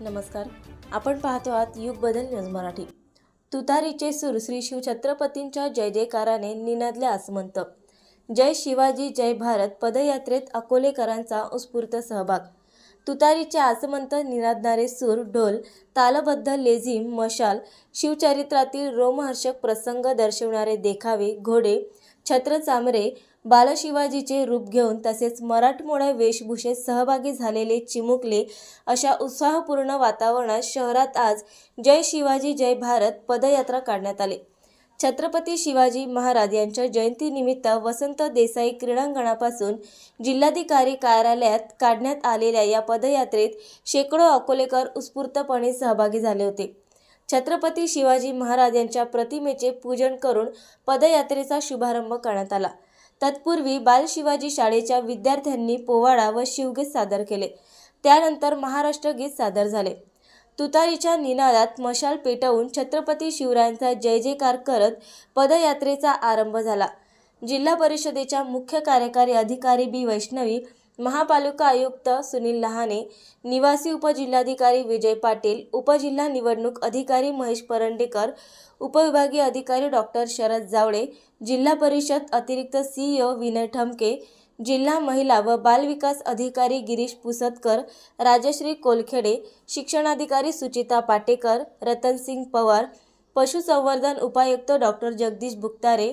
नमस्कार. आपण पाहतो आहात युग बदल न्यूज मराठी. तुतारीचे सूर श्री शिव छत्रपतींच्या जय जयकाराने निनादले आसमंत. जय शिवाजी जय भारत पदयात्रेत अकोलेकरांचा उत्स्फूर्त सहभाग. तुतारीचे आसमंत निनादणारे सूर ढोल तालबद्ध लेझिम मशाल शिवचरित्रातील रोमहर्षक प्रसंग दर्शवणारे देखावे घोडे छत्र चामरे बालशिवाजीचे रूप घेऊन तसेच मराठमोळ्या वेशभूषेत सहभागी झालेले चिमुकले अशा उत्साहपूर्ण वातावरणात शहरात आज जय शिवाजी जय भारत पदयात्रा काढण्यात आली. छत्रपती शिवाजी महाराज यांच्या जयंतीनिमित्त वसंत देसाई क्रीडांगणापासून जिल्हाधिकारी कार्यालयात काढण्यात आलेल्या या पदयात्रेत शेकडो अकोलेकर उत्स्फूर्तपणे सहभागी झाले होते. छत्रपती शिवाजी महाराज यांच्या प्रतिमेचे पूजन करून पदयात्रेचा शुभारंभ करण्यात आला. तत्पूर्वी बाल शिवाजी शाळेच्या विद्यार्थ्यांनी पोवाडा व शिवगीत सादर केले. त्यानंतर महाराष्ट्र गीत सादर झाले. तुतारीच्या निनादात मशाल पेटवून छत्रपती शिवरायांचा जय जयकार करत पदयात्रेचा आरंभ झाला. जिल्हा परिषदेच्या मुख्य कार्यकारी अधिकारी बी वैष्णवी महापालिका आयुक्त सुनील लहाने निवासी उपजिल्हाधिकारी विजय पाटील उपजिल्हा निवडणूक अधिकारी महेश परंडेकर उपविभागीय अधिकारी डॉक्टर शरद जावळे जिल्हा परिषद अतिरिक्त सीईओ विनय ठमके जिल्हा महिला व बालविकास अधिकारी गिरीश पुसतकर राजश्री कोलखेडे शिक्षणाधिकारी सुचिता पाटेकर रतनसिंग पवार पशुसंवर्धन उपायुक्त डॉक्टर जगदीश बुक्तारे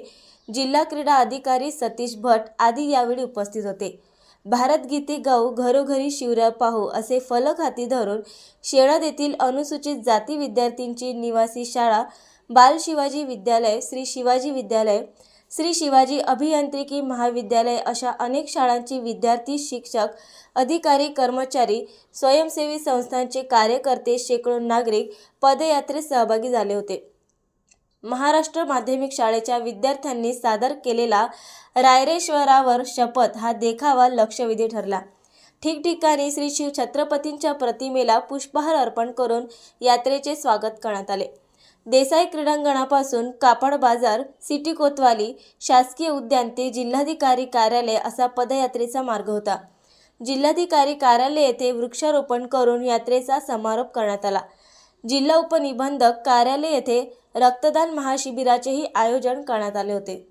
जिल्हा क्रीडा अधिकारी सतीश भट आदी यावेळी उपस्थित होते. भारत गीते गाऊ घरोघरी शिवरा पाहू असे फलक हाती धरून शेळद येथील अनुसूचित जाती विद्यार्थ्यांची निवासी शाळा बाल शिवाजी विद्यालय श्री शिवाजी विद्यालय श्री शिवाजी अभियांत्रिकी महाविद्यालय अशा अनेक शाळांची विद्यार्थी शिक्षक अधिकारी कर्मचारी स्वयंसेवी संस्थांचे कार्यकर्ते शेकडो नागरिक पदयात्रेत सहभागी झाले होते. महाराष्ट्र माध्यमिक शाळेच्या विद्यार्थ्यांनी सादर केलेला रायरेश्वरावर शपथ हा देखावा लक्षवेधी ठरला. ठिकठिकाणी श्री शिव छत्रपतींच्या प्रतिमेला पुष्पहार अर्पण करून यात्रेचे स्वागत करण्यात आले. देसाई क्रीडांगणापासून कापड बाजार सिटी कोतवाली शासकीय उद्यान ते जिल्हाधिकारी कार्यालय असा पदयात्रेचा मार्ग होता. जिल्हाधिकारी कार्यालय येथे वृक्षारोपण करून यात्रेचा समारोप करण्यात आला. जिल्हा उपनिबंधक कार्यालय येथे रक्तदान महाशिबिराचेही आयोजन करण्यात आले होते.